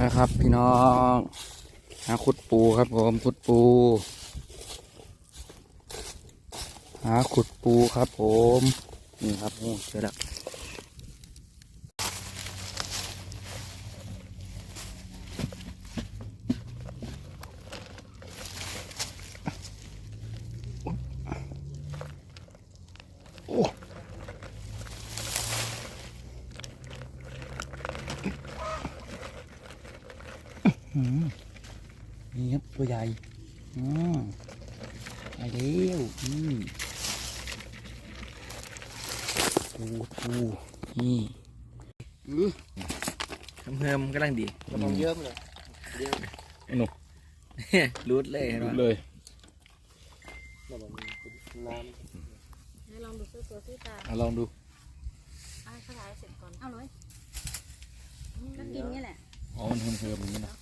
นะครับ พี่น้องหาขุดปูครับผมขุดปู หาขุดปูครับผมนี่ครับโอ้เจอแล้วโอ้อื้อหือ นี่ครับตัวใหญ่อืมไปเร็วอืมปูปูนี่อื้อเพิ่มๆกำลังดีกำลังเยิ้มเลยหนุกรูดเลยเห็นปะเลยแล้วมันเป็นน้ให้ลองดูซื้อตัวที่ตาอะลองดูเอาให้เขาถ่ายเสร็จก่อน เอาเลย เหิมๆอย่างนี้นะ